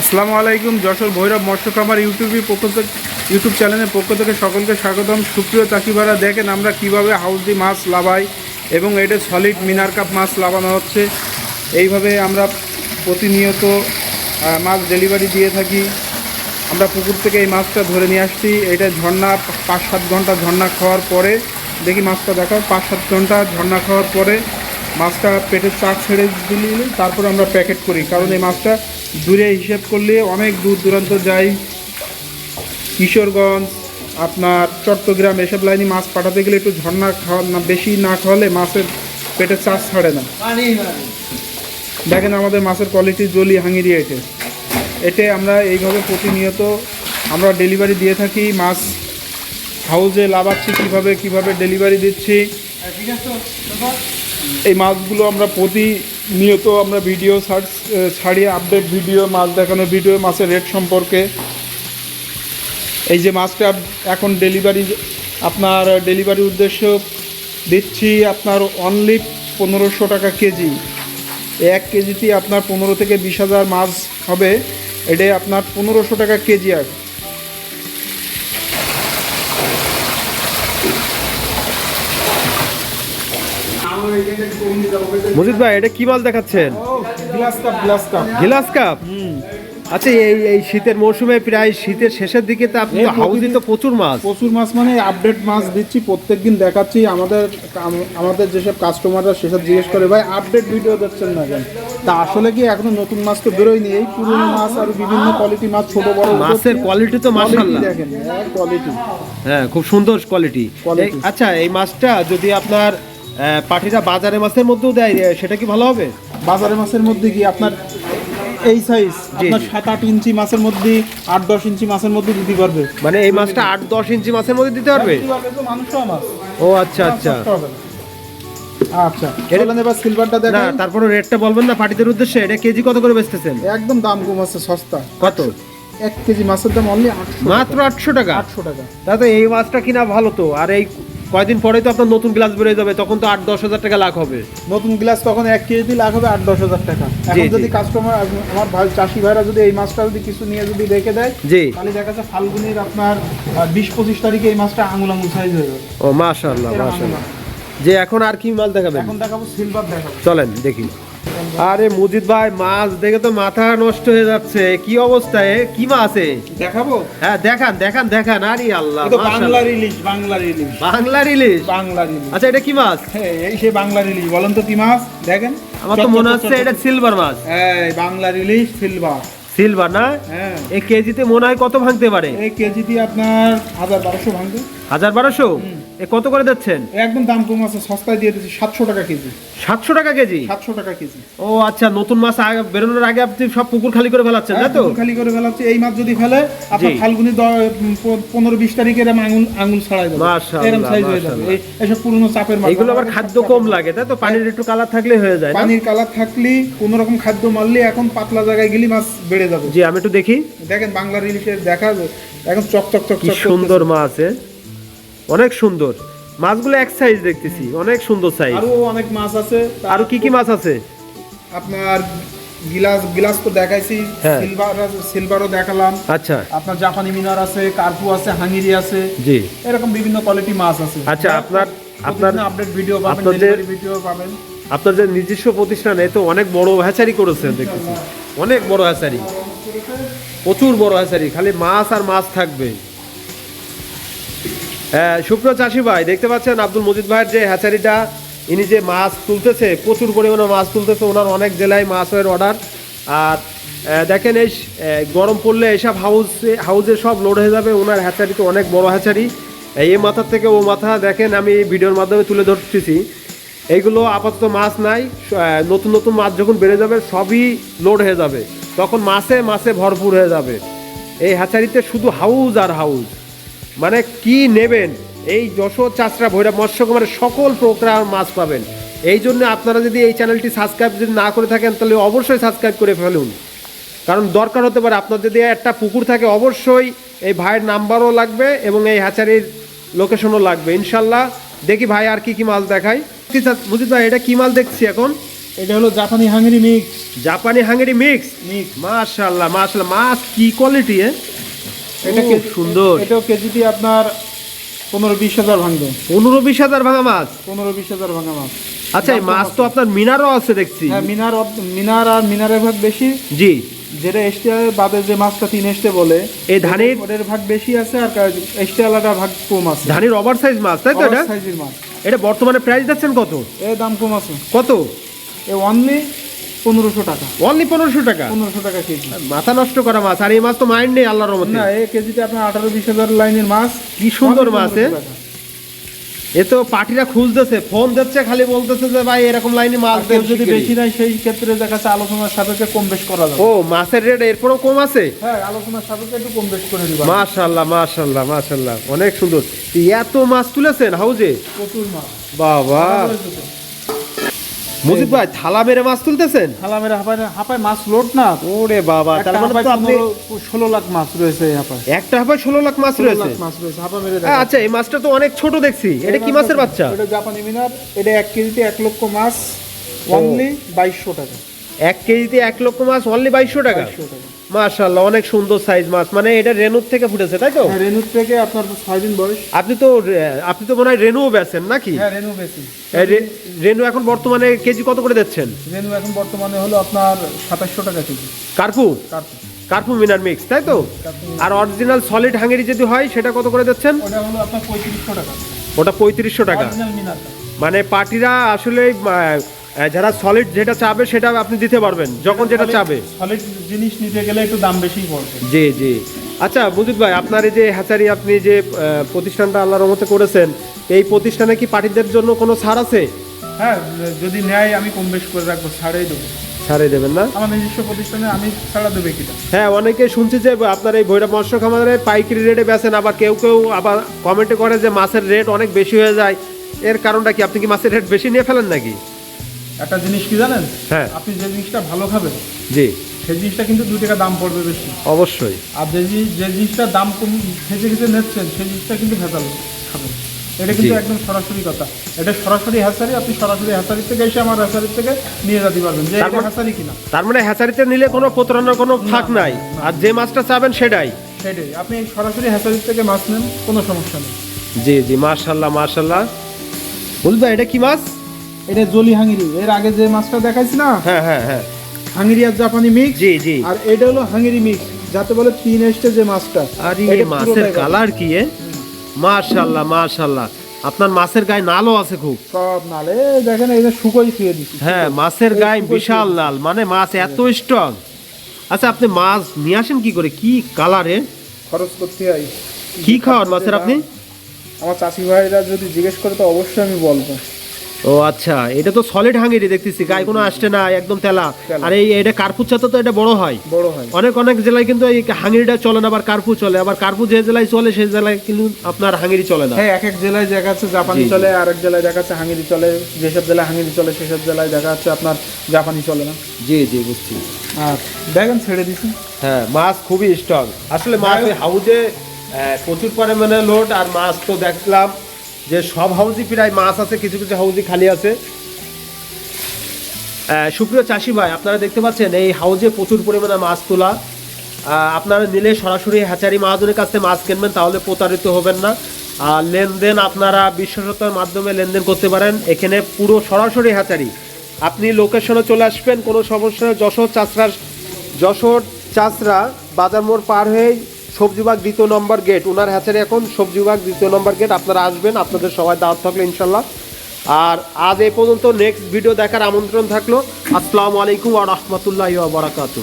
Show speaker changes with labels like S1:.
S1: আসসালামু আলাইকুম, যশোর ভৈরব মৎস্য খামার ইউটিউবের পক্ষ থেকে ইউটিউব চ্যানেলের পক্ষ থেকে সকলকে স্বাগতম। সুপ্রিয় চাষিভাড়া, দেখেন আমরা কীভাবে হাউসি মাছ লাভাই এবং এটা সলিড মিনার কাপ মাছ লাভানো হচ্ছে। এইভাবে আমরা প্রতিনিয়ত মাছ ডেলিভারি দিয়ে থাকি। আমরা পুকুর থেকে এই মাছটা ধরে নিয়ে আসছি। এটা ঝর্ণা পাঁচ সাত ঘণ্টা ঝর্ণা খাওয়ার পরে, দেখি মাছটা দেখাও পাঁচ সাত ঘণ্টা ঝর্ণা খাওয়ার পরে মাছটা পেটের চাক ছেড়ে দিলে, তারপর আমরা প্যাকেট করি। কারণ এই মাছটা দূরে হিসেব করলে অনেক দূর দূরান্ত যাই। কিশোরগঞ্জ আপনার চট্টগ্রাম এসব লাইনে মাছ পাঠাতে গেলে একটু ঝর্ণা খাওয়া না বেশি না খাওয়ালে মাছের পেটের চাষ ছাড়ে না। দেখেন আমাদের মাছের কোয়ালিটি জলি হাঙিরি এটে এতে আমরা এইভাবে প্রতিনিয়ত আমরা ডেলিভারি দিয়ে থাকি মাছ হাউজে লাভাচ্ছি কীভাবে কীভাবে ডেলিভারি দিচ্ছি। এই মাছগুলো আমরা প্রতিনিয়ত আমরা ভিডিও সার্চ ছাড়িয়ে আপডেট ভিডিও মাছ দেখানো ভিডিও মাছের রেট সম্পর্কে। এই যে মাছটা এখন ডেলিভারি আপনার ডেলিভারি উদ্দেশ্য দিচ্ছি আপনার অনলি পনেরোশো টাকা কেজি। এক কেজিতে আপনার পনেরো থেকে বিশ হাজার মাছ হবে। এটা আপনার পনেরোশো টাকা কেজি আর।
S2: মজিদ ভাই এটা কি মাছ দেখাচ্ছেন?
S1: Glass cup. Glass cup
S2: glass cup আচ্ছা এই এই শীতের মৌসুমে প্রায় শীতের শেষের দিকে তো আপনি
S1: এই
S2: তো প্রচুর মাছ।
S1: প্রচুর মাছ মানে আপডেট মাছ দিচ্ছি প্রত্যেকদিন দেখাচ্ছি। আমাদের আমাদের যেসব কাস্টমাররা সেসব জিজ্ঞেস করে ভাই আপডেট ভিডিও দিচ্ছেন না কেন? তা আসলে কি এখনও নতুন মাছ তো বেরোয়নি? এই পুরনো মাছ আর বিভিন্ন কোয়ালিটি মাছ ছোট বড়
S2: মাছের quality তো মাশাআল্লাহ।
S1: দেখেন কোয়ালিটি
S2: হ্যাঁ খুব সুন্দর কোয়ালিটি আচ্ছা এই মাছটা যদি আপনার পাঠিরা বাজারে মাছের মধ্যেও দেয় সেটা কি ভালো হবে?
S1: বাজারে মাছের মধ্যে কি আপনার এই সাইজ আপনার সাত আট ইঞ্চি মাছের মধ্যে আট দশ ইঞ্চি মাছের মধ্যে দিতে পারবে।
S2: মানে এই মাছটা আট দশ ইঞ্চি মাছের মধ্যে দিতে পারবে? ও আচ্ছা আচ্ছা।
S1: আচ্ছা এবার সিলভারটা
S2: না তারপরে রেটটা বলবেন না উদ্দেশ্যে এটা কেজি কত করে বেচতেছেন?
S1: একদম দাম কম আছে সস্তা।
S2: কত?
S1: এক কেজি মাছের দাম অনলি
S2: মাত্র আটশো টাকা?
S1: আটশো টাকা।
S2: তো এই মাছটা কিনা ভালো তো আর এই কয়দিন পরে তো আপনার নতুন গ্লাস বেরিয়ে যাবে তখন তো আট দশ হাজার টাকা লাখ হবে।
S1: নতুন গ্লাস তখন এক কেজি লাখ হবে আট দশ হাজার টাকা। এখন যদি কাস্টমার আমার ভাই চাষি ভাইরা যদি এই মাছটা যদি কিছু নিয়ে যদি রেখে দেয়
S2: জি।
S1: তাহলে দেখা যাচ্ছে ফাল্গুনের আপনার বিশ পঁচিশ তারিখে এই মাছটা আঙুল আঙুল সাইজ হয়ে যাবে।
S2: ও মাশাআল্লাহ মাশাআল্লাহ। যে এখন আর কি মাল দেখাবেন?
S1: এখন দেখাবো সিলভার দেখাবো।
S2: চলেন দেখি। আরে মুজিদ ভাই মাছ দেখে তো মাথা নষ্ট হয়ে যাচ্ছে। কি অবস্থায় কি মাছ?
S1: দেখাবো?
S2: হ্যাঁ দেখান দেখান দেখান। আরে আল্লাহ।
S1: বাংলার ইলিশ বাংলার ইলিশ।
S2: বাংলার ইলিশ?
S1: বাংলার ইলিশ।
S2: আচ্ছা এটা কি মাছ?
S1: হ্যাঁ এই সেই বাংলার ইলিশ। বলেন তো কি মাছ? দেখেন।
S2: আমার তো মনে হচ্ছে এটা সিলভার মাছ।
S1: এই বাংলার ইলিশ সিলভার
S2: সিলভার না?
S1: হ্যাঁ।
S2: এই কেজিতে মনে হয় কত ভাঙতে পারে?
S1: এই কেজিতে আপনার হাজার বারোশো ভাঙবে।
S2: হাজার বারোশো? এ কত করে দিচ্ছেন
S1: একদম দাম কম আছে সস্তায় দিয়ে দিচ্ছি সাতশো টাকা কেজি।
S2: সাতশো টাকা কেজি?
S1: সাতশো টাকা কেজি।
S2: ও আচ্ছা নতুন মাছ বেরোনোর আগে আপনি সব পুকুর খালি করে ফেলাচ্ছেন তাই তো?
S1: খালি করে ফেলাচ্ছে। এই মাছ যদি ফেলে আপনার। ফাল্গুনি পনেরো বিশ তারিখে এরম আঙুল আঙুল ছাড়াই
S2: মাশাআল্লাহ,
S1: এরম সাইজ হয়ে যাবে। এই- এসব পুরনো চাপের মাছ।
S2: এইগুলো আবার খাদ্য কম লাগে তাই তো? পানির একটু কালার থাকলে হয়ে যায়
S1: পানির কালার থাকলে কোনো রকম খাদ্য মারলে এখন পাতলা জায়গায় গেলে মাছ বেড়ে যাবে।
S2: জি আমি একটু দেখি।
S1: দেখেন বাংলার ইলিশের দেখা এখন চক চক চক
S2: সুন্দর মাছ এ। অনেক সুন্দর। মাছগুলো এক সাইজ দেখতেছি অনেক সুন্দর সাইজ
S1: আরও অনেক মাছ আছে।
S2: আরও কি কি মাছ আছে?
S1: আপনার গিলাস গিলাস তো দেখাইছি
S2: হ্যাঁ।
S1: সিলভার সিলভারও দেখালাম।
S2: আচ্ছা।
S1: আপনার জাপানি মিনার আছে কার্পু আছে হাঙ্গিরি আছে।
S2: জি।
S1: এরকম বিভিন্ন কোয়ালিটি মাছ আছে।
S2: আচ্ছা, আপনার- আপনার-
S1: আপডেট ভিডিও পাবেন ডেলিভারি ভিডিও পাবেন।
S2: আপনার যে নিজস্ব প্রতিষ্ঠানে তো অনেক বড় হ্যাচারি করেছেন দেখতেছি। অনেক বড় হ্যাচারি। প্রচুর বড় হ্যাচারি খালি মাছ আর মাছ থাকবে। সুপ্রিয় চাষি ভাই, দেখতে পাচ্ছেন আব্দুল মজিদ ভাইয়ের যে হ্যাচারিটা, ইনি যে মাছ তুলতেছে, প্রচুর পরিমাণে মাছ তুলতেছে, ওনার অনেক জেলায় মাছের অর্ডার আর দেখেন এই গরম পড়লে এসব হাউসে হাউসে সব লোড হয়ে যাবে, ওনার হ্যাচারি তো অনেক বড় হ্যাচারি। এই মাথার থেকে ও মাথা, দেখেন আমি ভিডিওর মাধ্যমে তুলে ধরতেছি। এইগুলো আপাতত মাছ নাই নতুন নতুন মাছ যখন বেড়ে যাবে, সবই লোড হয়ে যাবে। তখন মাছে মাছে ভরপুর হয়ে যাবে। এই হ্যাচারিতে শুধু হাউস আর হাউস মানে কি নেবেন? এই যশোর চাষরা ভৈরব মৎস্য কুমারের সকল প্রকার মাছ পাবেন। এই জন্য আপনারা যদি এই চ্যানেলটি সাবস্ক্রাইব যদি না করে থাকেন তাহলে অবশ্যই সাবস্ক্রাইব করে ফেলুন। কারণ দরকার হতে পারে আপনার যদি একটা পুকুর থাকে অবশ্যই এই ভাইয়ের নাম্বারও লাগবে এবং এই হ্যাচারির লোকেশনও লাগবে। ইনশাল্লাহ দেখি ভাই আর কি কি মাল দেখায়। মুজিদ ভাই এটা কি মাল দেখছি এখন?
S1: এটা হলো জাপানি হাঙ্গেরি মিক্স।
S2: জাপানি হাঙ্গেরি মিক্স?
S1: মিক্স।
S2: মাশাআল্লাহ মাশাআল্লাহ মাছ কি কোয়ালিটি এটা খুব সুন্দর?
S1: এটাও কেজিতে আপনার পনেরো বিশ হাজার ভাঙবে।
S2: পনেরো বিশ হাজার ভাঙা মাছ?
S1: পনেরো বিশ হাজার ভাঙা মাছ।
S2: আচ্ছা এই মাছ তো আপনার মিনারও আছে দেখছি।
S1: হ্যাঁ মিনার মিনার আর মিনারের ভাগ বেশি।
S2: জি।
S1: যেটা এস্টিয়ার বাদে যে মাছটা তিন এস্টে বলে
S2: এই ধানের
S1: ওদের ভাগ বেশি আছে আর এস্টিয়ালাটা ভাগ কম আছে।
S2: ধানের ওভার সাইজ মাছ তাই তো এটা?
S1: সাইজের মাছ।
S2: এটা বর্তমানে প্রাইস যাচ্ছেন কত?
S1: এর দাম কম আছে।
S2: কত?
S1: এ অনলি পনেরোশো টাকা।
S2: অনলি পনেরোশো টাকা?
S1: পনেরোশো টাকা কেজি।
S2: মাথা নষ্ট করা মাছ আর এই মাছ তো মাইন্ড নেই আল্লাহর রহমতে।
S1: না এই কেজিতে আপনার আঠারো বিশ হাজার লাইনের মাছ।
S2: কি সুন্দর মাছ, এ?
S1: 1500 টাকা।
S2: এ তো পার্টিরা খুঁজতেছে ফোন দিচ্ছে খালি বলতেছে যে ভাই এরকম লাইনে দেন
S1: যদি বেশি নাই। সেই ক্ষেত্রে দেখা যাচ্ছে আলোচনার সাপেক্ষে কম বেশ করা যাবে।
S2: ও মাছের রেট এরপরও কম আছে?
S1: হ্যাঁ আলোচনার সাপেক্ষে একটু কম বেশ করে দিবা।
S2: মাশাল্লাহ অনেক সুন্দর। এত মাছ তুলেছেন হাউজে?
S1: প্রচুর মাছ।
S2: বাবা। মুজিব ভাই থালা মেরে মাছ তুলতেছেন?
S1: থালা মেরে হাঁপায় হাঁপায় মাছ লোড না।
S2: ওরে বাবা তার মানে তো আপনি
S1: পনেরো ষোলো লাখ মাছ রয়েছে হাঁপায়।
S2: একটা হাঁপায় ষোলো লাখ মাছ রয়েছে?
S1: মাছ রয়েছে হাঁপা মেরে
S2: আ, আচ্ছা এই মাছটা তো অনেক ছোট দেখছি। এটা কি মাছের বাচ্চা?
S1: এটা জাপানি মিনার এটা এক কেজিতে এক লক্ষ মাছ অনলি বাইশশো টাকা।
S2: এক কেজিতে এক লক্ষ মাছ অনলি বাইশশো টাকা?
S1: 2200 টাকা।
S2: মাশাল্লাহ অনেক সুন্দর সাইজ মাছ। মানে এটা রেনুর থেকে ফুটেছে তাই তো?
S1: হ্যাঁ রেনুর থেকে আপনার ছয় দিন বয়স।
S2: আপনি তো আপনি তো মনে হয় রেনুও বেচেন নাকি?
S1: হ্যাঁ রেনু
S2: এ, রেনু এখন বর্তমানে কেজি কত করে দিচ্ছেন?
S1: রেনু এখন বর্তমানে হলো আপনার সাতাশশো টাকা কেজি।
S2: কার্পু?
S1: কার্পু।
S2: কার্পু মিনার মিক্স তাই তো? আর অরিজিনাল সলিড হাঙ্গেরি যদি হয় সেটা কত করে দিচ্ছেন?
S1: ওটা হলো আপনার পঁয়ত্রিশশো টাকা।
S2: ওটা পঁয়ত্রিশশো টাকা। মানে পার্টিরা আসলে যারা সলিড যেটা চাবে সেটা আপনি দিতে পারবেন যখন যেটা চাবে।
S1: সলিড জিনিস নিতে গেলে একটু দাম বেশি পড়বে।
S2: জি জি। আচ্ছা বুজিত ভাই আপনার এই যে হ্যাচারি আপনি যে প্রতিষ্ঠানটা আল্লাহর রহমতে করেছেন এই প্রতিষ্ঠানে কি পার্টিদের জন্য কোনো ছাড় আছে?
S1: হ্যাঁ যদি নেয় আমি কম বেশ করে রাখব ছাড়েই দেবো।
S2: ছাড়ে দেবেন না?
S1: আমার নিজস্ব প্রতিষ্ঠানে আমি ছাড়া দেবে কিনা?
S2: হ্যাঁ অনেকে শুনছি যে আপনার এই ভৈরব মৎস্য খামারে পাইকারি রেটে বেচেন আবার কেউ কেউ আবার কমেন্টে করে যে মাছের রেট অনেক বেশি হয়ে যায়। এর কারণটা কি আপনি কি মাছের রেট বেশি নিয়ে ফেলেন নাকি?
S1: একটা জিনিস কি জানেন?
S2: হ্যাঁ।
S1: আপনি যে জিনিসটা ভালো খাবেন
S2: জি।
S1: সেই জিনিসটা কিন্তু দু টাকা দাম পড়বে বেশি।
S2: অবশ্যই।
S1: আর যে যে জিনিসটার দাম কম খেতে খেতে নিচ্ছেন সেই জিনিসটা কিন্তু ভেজাল খাবেন। এটা কিন্তু একদম সরাসরি কথা। এটা সরাসরি হ্যাচারি আপনি সরাসরি হ্যাচারি থেকে এসে আমার হ্যাচারি থেকে নিয়ে যেতে পারবেন যে এটা হ্যাচারি কিনা।
S2: তার মানে হ্যাচারিতে নিলে কোনো প্রতারণার কোনো ফাঁক নাই। আর যে মাছটা চাবেন সেটাই।
S1: সেটাই। আপনি সরাসরি হ্যাচারি থেকে মাছ নেন কোনো সমস্যা নেই।
S2: জি জি মার্শাল্লাহ মার্শাল্লাহ বুঝবে এটা কি মাছ?
S1: এটা জলি হাঙ্গিরি। এর আগে যে মাছটা দেখাইছি না?
S2: হ্যাঁ হ্যাঁ হ্যাঁ।
S1: হাঙ্গিরি আর জাপানি মিক্স
S2: জি জি।
S1: আর এটা হলো হাঙ্গিরি মিক্স যাতে বলে তিন এস্টে যে মাছটা।
S2: আর এই মাছের কালার কি এ? মার্শাল্লাহ মার্শাল্লাহ আপনার মাছের গায়ে নালও আছে খুব।
S1: সব নালে। দেখেন এই যে শুকোই খেয়ে দিচ্ছি
S2: হ্যাঁ মাছের গায়ে বিশাল লাল মানে মাছ এত স্ট্রং আচ্ছা আপনি মাছ নিয়ে আসেন কি করে? কি কালারে
S1: খরচ করতে হয়।
S2: কি খাওয়ান মাছের আপনি?
S1: আমার চাষি ভাইরা যদি জিজ্ঞেস করে তো অবশ্যই আমি বলব।
S2: ও আচ্ছা এটা তো সলিড হাঙ্গেরি দেখতেছি গায়ে কোনো আসছে না একদম তেলা। আর এই এটা কার্পুর চাতে তো এটা বড় হয়।
S1: বড় হয়।
S2: অনেক অনেক জেলায় কিন্তু এই হাঙ্গেরিটা চলে না আবার কার্পু চলে। আবার কার্পু যে জেলায় চলে সেই জেলায় কিন্তু আপনার হাঙ্গেরি চলে না।
S1: হ্যাঁ এক এক জেলায় দেখা যাচ্ছে জাপানি। চলে আর এক জেলায় দেখা যাচ্ছে হাঙ্গেরি চলে। যেসব জেলায় হাঙ্গেরি চলে সেসব জেলায় দেখা যাচ্ছে আপনার জাপানি চলে না।
S2: জি জি বুঝছি।
S1: আর দেখেন ছেড়ে দিছি।
S2: হ্যাঁ মাছ খুবই স্ট্রং আসলে মাছ হাউজে প্রচুর পরিমাণে লোড আর মাছ তো দেখলাম যে সব হাউজই প্রায় মাছ আছে, কিছু কিছু হাউজই খালি আছে। সুপ্রিয় চাষি ভাই, আপনারা দেখতে পাচ্ছেন এই হাউজে প্রচুর পরিমাণে মাছ তোলা। আপনারা নিলে সরাসরি হ্যাচারি মহাজনের কাছ থেকে মাছ কিনবেন, তাহলে প্রতারিত হবেন না। আর লেনদেন আপনারা বিশ্বসতার মাধ্যমে লেনদেন করতে পারেন। এখানে পুরো সরাসরি হ্যাচারি। আপনি লোকেশনে চলে আসবেন, কোনো সমস্যা যশোর চাষরা যশোর চাষরা বাজার মোড় পার হয়ে সবজি বাগ দ্বিতীয় নম্বর গেট ওনার হ্যাচারি এখন সবজি বাগ দ্বিতীয় নম্বর গেট আপনারা আসবেন, আপনাদের সবাই দাওয়াত থাকল ইনশাল্লাহ। আর আজ এ পর্যন্ত নেক্সট ভিডিও দেখার আমন্ত্রণ থাকল। আসসালামু আলাইকুম আ রহমতুল্লাহ বারাকাতু